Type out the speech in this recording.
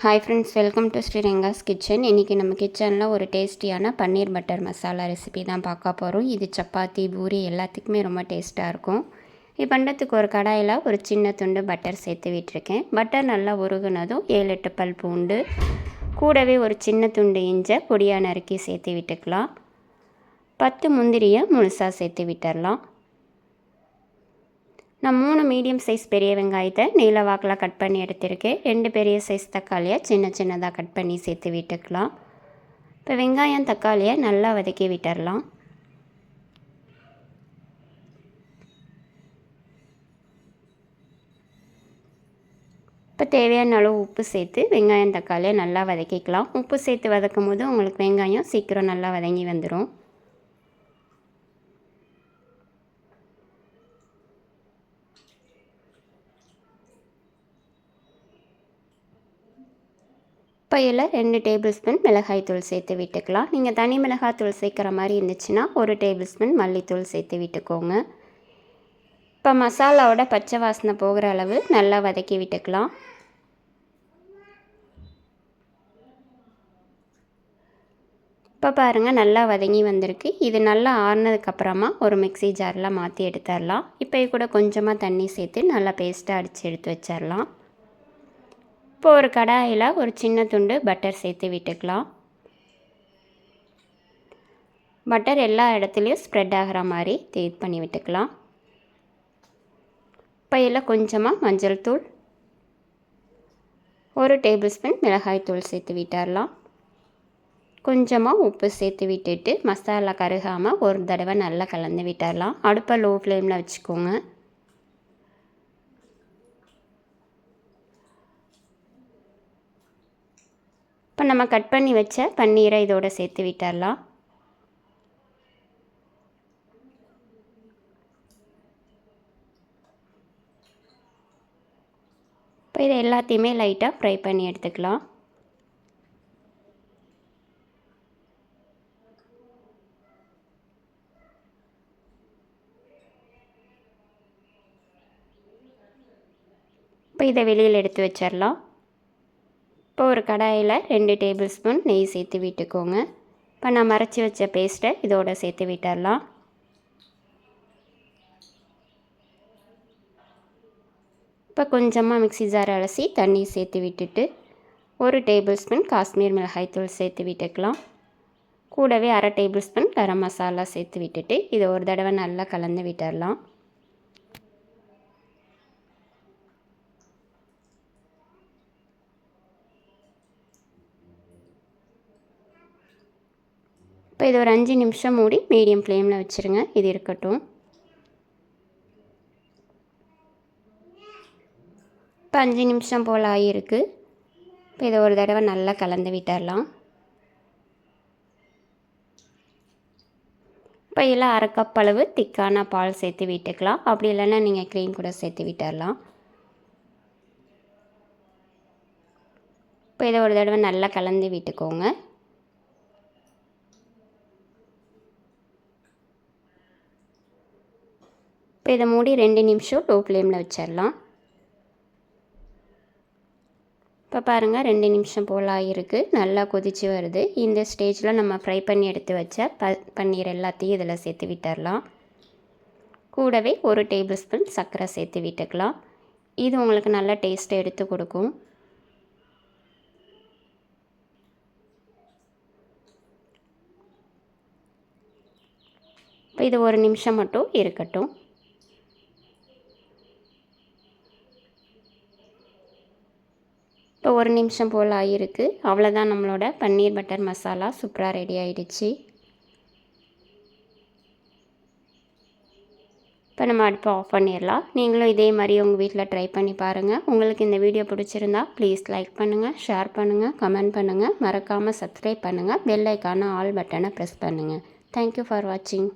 Hi friends welcome to Srirangas kitchen இன்றைக்கி நம்ம கிச்சனில் ஒரு டேஸ்டியான பன்னீர் பட்டர் மசாலா ரெசிபி தான் பார்க்க போகிறோம் இது சப்பாத்தி பூரி எல்லாத்துக்குமே ரொம்ப டேஸ்ட்டாக இருக்கும். இது பண்ணுறதுக்கு ஒரு கடாயில் ஒரு சின்ன துண்டு பட்டர் சேர்த்து விட்டுருக்கேன். பட்டர் நல்லா உருகுனதும் ஏழு எட்டு பல் பூண்டு கூடவே ஒரு சின்ன துண்டு இஞ்சை பொடியாக நறுக்கி சேர்த்து விட்டுக்கலாம். பத்து முந்திரியை முழுசாக சேர்த்து விட்டுடலாம் நான் மூணு மீடியம் சைஸ் பெரிய வெங்காயத்தை நீல வாக்கில் கட் பண்ணி எடுத்திருக்கேன். ரெண்டு பெரிய சைஸ் தக்காளியை சின்ன சின்னதாக கட் பண்ணி சேர்த்து விட்டுக்கலாம். இப்போ வெங்காயம் தக்காளியை நல்லா வதக்கி விட்டுடலாம் இப்போ தேவையான அளவு உப்பு சேர்த்து வெங்காயம் தக்காளியை நல்லா வதக்கிக்கலாம். உப்பு சேர்த்து வதக்கும் போது உங்களுக்கு வெங்காயம் சீக்கிரம் நல்லா வதங்கி வந்துடும் பையில் ரெண்டு டேபிள் ஸ்பூன் மிளகாய்த்தூள் சேர்த்து விட்டுக்கலாம். நீங்கள் தனி மிளகாய் தூள் சேர்க்குற மாதிரி இருந்துச்சுன்னா ஒரு டேபிள் ஸ்பூன் மல்லித்தூள் சேர்த்து விட்டுக்கோங்க. இப்போ மசாலாவோட பச்சை வாசனை போகிற அளவு நல்லா வதக்கி விட்டுக்கலாம். இப்போ பாருங்கள் நல்லா வதங்கி வந்திருக்கு. இது நல்லா ஆறுனதுக்கப்புறமா ஒரு மிக்சி ஜாரில் மாற்றி எடுத்துடலாம். இப்போ கூட கொஞ்சமாக தண்ணி சேர்த்து நல்லா பேஸ்ட்டாக அடித்து எடுத்து வச்சிடலாம். இப்போ ஒரு கடாயில் ஒரு சின்ன துண்டு பட்டர் சேர்த்து விட்டுக்கலாம். பட்டர் எல்லா இடத்துலையும் ஸ்ப்ரெட் ஆகிற மாதிரி தேட் பண்ணி விட்டுக்கலாம். இப்போ இதில் கொஞ்சமாக மஞ்சள் தூள் ஒரு டேபிள் ஸ்பூன் மிளகாய் தூள் சேர்த்து விட்டுடலாம் கொஞ்சமாக உப்பு சேர்த்து விட்டுட்டு மசாலா கருகாமல் ஒரு தடவை நல்லா கலந்து விட்டுடலாம் அடுப்பை லோ ஃப்ளேமில் வச்சுக்கோங்க. இப்போ நம்ம கட் பண்ணி வச்ச பன்னீரை இதோட சேர்த்து விட்டுடலாம் இப்போ இதை எல்லாத்தையுமே லைட்டாக ஃப்ரை பண்ணி எடுத்துக்கலாம். இப்போ இதை வெளியில் எடுத்து வச்சிடலாம் இப்போ ஒரு கடாயில் ரெண்டு டேபிள் ஸ்பூன் நெய் சேர்த்து விட்டுக்கோங்க. இப்போ நான் மறைச்சி வச்ச பேஸ்ட்டை இதோடு சேர்த்து விட்டுடலாம். இப்போ கொஞ்சமாக மிக்சி ஜார் அலசி தண்ணி சேர்த்து விட்டுட்டு ஒரு டேபிள் ஸ்பூன் காஷ்மீர் மிளகாய் தூள் சேர்த்து விட்டுக்கலாம். கூடவே அரை டேபிள் ஸ்பூன் கரம் மசாலா சேர்த்து விட்டுட்டு இதை ஒரு தடவை நல்லா கலந்து விட்டுடலாம். இப்போ இது ஒரு அஞ்சு நிமிஷம் மூடி மீடியம் ஃப்ளேமில் வச்சுருங்க. இது இருக்கட்டும். இப்போ அஞ்சு நிமிஷம் போல் ஆகியிருக்கு. இப்போ இதை ஒரு தடவை நல்லா கலந்து விட்டுடலாம். இப்போ இதில் அரை கப் அளவு திக்கான பால் சேர்த்து விட்டுக்கலாம். அப்படி இல்லைன்னா நீங்கள் க்ரீம் கூட சேர்த்து விட்டுடலாம். இப்போ இதை ஒரு தடவை நல்லா கலந்து விட்டுக்கோங்க. இப்போ இதை மூடி ரெண்டு நிமிஷம் லோ ஃப்ளேமில் வச்சிடலாம். இப்போ பாருங்கள் ரெண்டு நிமிஷம் போல் ஆகிருக்கு நல்லா கொதித்து வருது. இந்த ஸ்டேஜில் நம்ம ஃப்ரை பண்ணி எடுத்து வச்ச ப பன்னீர் எல்லாத்தையும் இதில் சேர்த்து விட்டுடலாம். கூடவே ஒரு டேபிள் ஸ்பூன் சர்க்கரை சேர்த்து விட்டுக்கலாம். இது உங்களுக்கு நல்ல டேஸ்ட்டை எடுத்து கொடுக்கும். இப்போ இது ஒரு நிமிஷம் மட்டும் இருக்கட்டும். இப்போ ஒரு நிமிஷம் போல் ஆகிருக்கு அவ்வளோதான் நம்மளோட பன்னீர் பட்டர் மசாலா. சூப்பராக ரெடி ஆகிடுச்சு இப்போ நம்ம அடுப்பை ஆஃப் பண்ணிடலாம். நீங்களும் இதே மாதிரி உங்கள் வீட்டில் ட்ரை பண்ணி பாருங்கள் உங்களுக்கு இந்த வீடியோ பிடிச்சிருந்தா ப்ளீஸ் லைக் பண்ணுங்கள் ஷேர் பண்ணுங்கள் கமெண்ட் பண்ணுங்கள் மறக்காமல் சப்ஸ்கிரைப் பண்ணுங்கள் பெல் ஐக்கான ஆல் பட்டனை ப்ரெஸ் பண்ணுங்கள் தேங்க்யூ ஃபார் வாட்சிங்